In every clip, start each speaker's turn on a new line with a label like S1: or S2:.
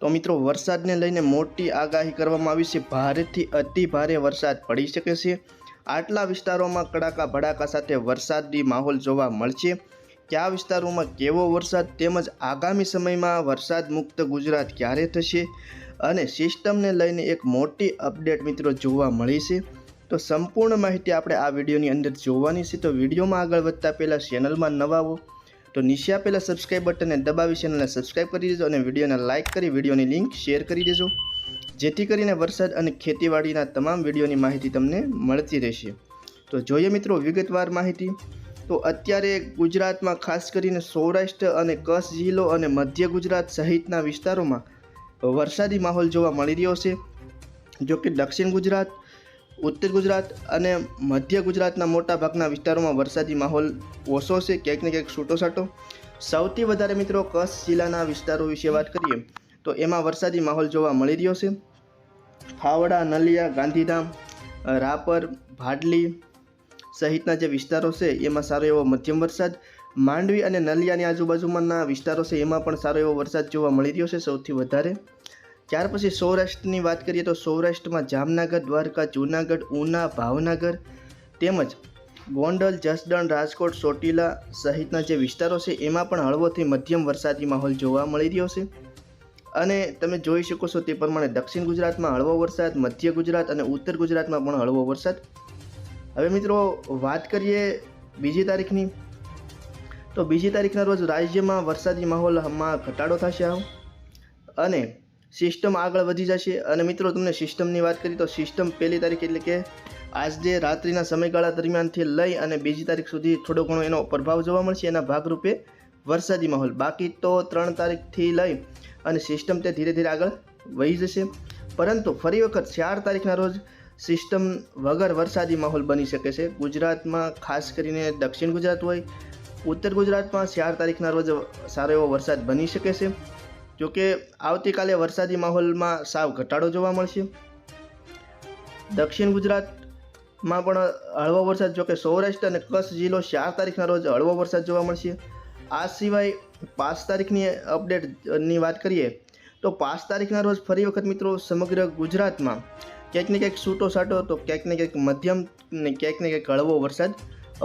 S1: તો મિત્રો, વરસાદને લઈને મોટી આગાહી કરવામાં આવી છે. ભારેથી અતિ ભારે વરસાદ પડી શકે છે. આટલા વિસ્તારોમાં કડાકા ભડાકા સાથે વરસાદી માહોલ જોવા મળશે. કયા વિસ્તારોમાં કેવો વરસાદ તેમજ આગામી સમયમાં વરસાદ મુક્ત ગુજરાત ક્યારે થશે? અને સિસ્ટમને લઈને એક મોટી અપડેટ મિત્રો જોવા મળી છે. તો સંપૂર્ણ માહિતી આપણે આ વિડીયોની અંદર જોવાની છે. તો વિડીયોમાં આગળ વધતા પહેલાં ચેનલમાં નવા હો. તો નીચે આપેલા સબસ્ક્રાઇબ બટનને દબાવી ચેનલને સબસ્ક્રાઇબ કરી દેજો અને વિડીયોને લાઇક કરી વિડીયોની લિંક શેર કરી દેજો. જેથી કરીને વરસાદ અને ખેતીવાડીના તમામ વિડીયોની માહિતી તમને મળતી રહેશે. તો જોઈએ મિત્રો વિગતવાર માહિતી. તો અત્યારે ગુજરાતમાં ખાસ કરીને સૌરાષ્ટ્ર અને કચ્છ જિલ્લો અને મધ્ય ગુજરાત સહિતના વિસ્તારોમાં વરસાદી માહોલ જોવા મળી રહ્યો છે. જો કે દક્ષિણ ગુજરાત ઉત્તર ગુજરાત અને મધ્ય ગુજરાતના મોટા ભાગના વિસ્તારોમાં વરસાદી માહોલ ઓછો છે, ક્યાંક ને ક્યાંક છૂટો છાંટો. સૌથી વધારે મિત્રો કચ્છ જિલ્લાના વિસ્તારો વિશે વાત કરીએ, તો એમાં વરસાદી માહોલ જોવા મળી રહ્યો છે. ખાવડા, નલિયા, ગાંધીધામ રાપર, ભાડલી સહિતના જે વિસ્તારો છે, એમાં સારો એવો મધ્યમ વરસાદ. માંડવી અને નલિયાની આજુબાજુમાંના વિસ્તારો છે, એમાં પણ સારો એવો વરસાદ જોવા મળી રહ્યો છે, સૌથી વધારે. ત્યાર પછી સૌરાષ્ટ્રની વાત કરીએ તો સૌરાષ્ટ્રમાં જામનગર, દ્વારકા, જૂનાગઢ, ઉના, ભાવનગર તેમજ ગોંડલ, જસદણ, રાજકોટ, ચોટીલા સહિતના જે વિસ્તારો છે, એમાં પણ હળવોથી મધ્યમ વરસાદી માહોલ જોવા મળી રહ્યો છે. અને તમે જોઈ શકો છો તે પ્રમાણે દક્ષિણ ગુજરાતમાં હળવો વરસાદ, મધ્ય ગુજરાત અને ઉત્તર ગુજરાતમાં પણ હળવો વરસાદ. હવે મિત્રો, વાત કરીએ બીજી તારીખની. તો બીજી તારીખના રોજ રાજ્યમાં વરસાદી માહોલમાં ઘટાડો થશે આવ. અને સિસ્ટમ આગળ વધી જશે. અને મિત્રો, તમને સિસ્ટમની વાત કરી તો સિસ્ટમ પહેલી તારીખ એટલે કે આજે રાત્રિના સમયગાળા દરમિયાનથી લઈ અને બીજી તારીખ સુધી થોડો ઘણો એનો પ્રભાવ જોવા મળશે. એના ભાગરૂપે વરસાદી માહોલ. બાકી તો ત્રણ તારીખથી લઈ અને સિસ્ટમ તે ધીરે ધીરે આગળ વહી જશે. પરંતુ ફરી વખત ચાર તારીખના રોજ સિસ્ટમ વગર વરસાદી માહોલ બની શકે છે. ગુજરાતમાં ખાસ કરીને દક્ષિણ ગુજરાત હોય, ઉત્તર ગુજરાતમાં ચાર તારીખના રોજ સારો એવો વરસાદ બની શકે છે. જોકે આવતીકાલે વરસાદી માહોલમાં સાવ ઘટાડો જોવા મળશે. દક્ષિણ ગુજરાતમાં પણ હળવો વરસાદ, જોકે સૌરાષ્ટ્ર અને કચ્છ જિલ્લો ચાર તારીખના રોજ હળવો વરસાદ જોવા મળશે. આ સિવાય પાંચ તારીખની અપડેટની વાત કરીએ, તો પાંચ તારીખના રોજ ફરી વખત મિત્રો સમગ્ર ગુજરાતમાં ક્યાંક ને ક્યાંક છૂટો સાટો તો ક્યાંક ને ક્યાંક મધ્યમ ને ક્યાંક ને ક્યાંક હળવો વરસાદ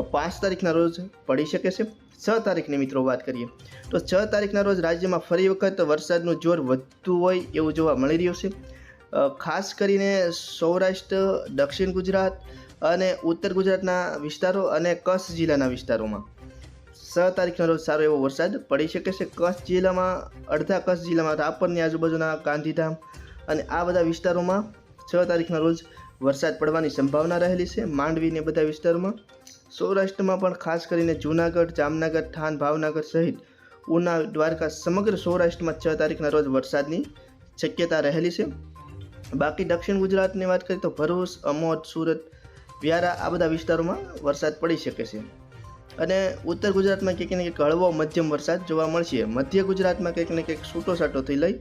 S1: પાંચ તારીખના રોજ પડી શકે છે. છ તારીખની મિત્રો વાત કરીએ, તો છ તારીખના રોજ રાજ્યમાં ફરી વખત વરસાદનું જોર વધતું હોય એવું જોવા મળી રહ્યું છે. ખાસ કરીને સૌરાષ્ટ્ર, દક્ષિણ ગુજરાત અને ઉત્તર ગુજરાતના વિસ્તારો અને કચ્છ જિલ્લાના વિસ્તારોમાં. છ તારીખના રોજ સારો એવો વરસાદ પડી શકે છે. કચ્છ જિલ્લામાં, અડધા કચ્છ જિલ્લામાં, રાપરની આજુબાજુના ગાંધીધામ અને આ બધા વિસ્તારોમાં છ તારીખના રોજ વરસાદ પડવાની સંભાવના રહેલી છે. માંડવીને બધા વિસ્તારોમાં સૌરાષ્ટ્રમાં પણ ખાસ કરીને જૂનાગઢ, જામનગર, થાન, ભાવનગર સહિત ઉના દ્વારકા સમગ્ર સૌરાષ્ટ્રમાં છ તારીખના રોજ વરસાદની શક્યતા રહેલી છે. બાકી દક્ષિણ ગુજરાતની વાત કરીએ તો ભરૂચ, અમોદ, સુરત, વ્યારા આ બધા વિસ્તારોમાં વરસાદ પડી શકે છે. અને ઉત્તર ગુજરાતમાં કંઈક ને કંઈક હળવો મધ્યમ વરસાદ જોવા મળશે. મધ્ય ગુજરાતમાં કંઈક ને કંઈક છૂટો છાંટોથી લઈ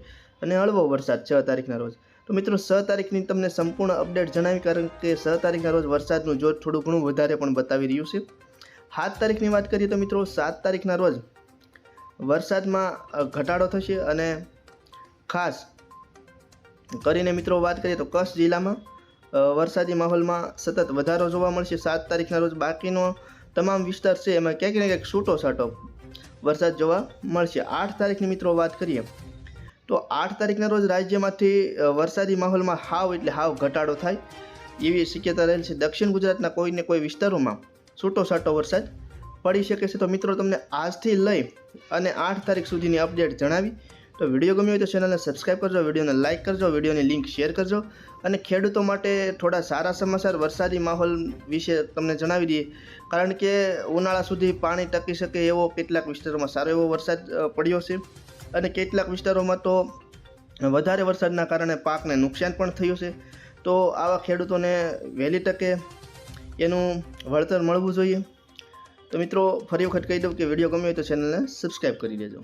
S1: અને હળવો વરસાદ છ તારીખના રોજ. તો મિત્રો, છ તારીખની તમને સંપૂર્ણ અપડેટ જણાવી, કારણ કે છ તારીખના રોજ વરસાદનું જોર થોડું ઘણું વધારે પણ બતાવી રહ્યું છે. સાત તારીખની વાત કરીએ તો મિત્રો, સાત તારીખના રોજ વરસાદમાં ઘટાડો થશે અને ખાસ કરીને મિત્રો વાત કરીએ તો કચ્છ જિલ્લામાં વરસાદી માહોલમાં સતત વધારો જોવા મળશે. સાત તારીખના રોજ બાકીનો તમામ વિસ્તાર છે એમાં ક્યાંક ને ક્યાંક છૂટો છાંટો વરસાદ જોવા મળશે. આઠ તારીખની મિત્રો વાત કરીએ તો આઠ તારીખના રોજ રાજ્યમાંથી વરસાદી માહોલમાં હાવ એટલે હાવ ઘટાડો થાય એવી શક્યતા રહેલ છે. દક્ષિણ ગુજરાતના કોઈને કોઈ વિસ્તારોમાં છૂટો છાટો વરસાદ પડી શકે છે. તો મિત્રો, તમને આજથી લઈ અને આઠ તારીખ સુધીની અપડેટ જણાવી. તો વીડિયો ગમ્યો હોય તો ચેનલને સબસ્ક્રાઈબ કરજો, વિડીયોને લાઇક કરજો, વિડીયોની લિંક શેર કરજો અને ખેડૂતો માટે થોડા સારા સમાચાર વરસાદી માહોલ વિશે તમને જણાવી દઈએ. કારણ કે ઉનાળા સુધી પાણી ટકી શકે એવો કેટલાક વિસ્તારોમાં સારો એવો વરસાદ પડ્યો છે. અને કેટલાક વિસ્તારોમાં તો વધારે વરસાદના કારણે પાકને નુકસાન પણ થયું છે. તો આવા ખેડૂતોને વહેલી તકે એનું વળતર મળવું જોઈએ. તો મિત્રો, ફરી વખત કહી દઉં કે વીડિયો ગમ્યો હોય તો ચેનલને સબસ્ક્રાઈબ કરી દેજો.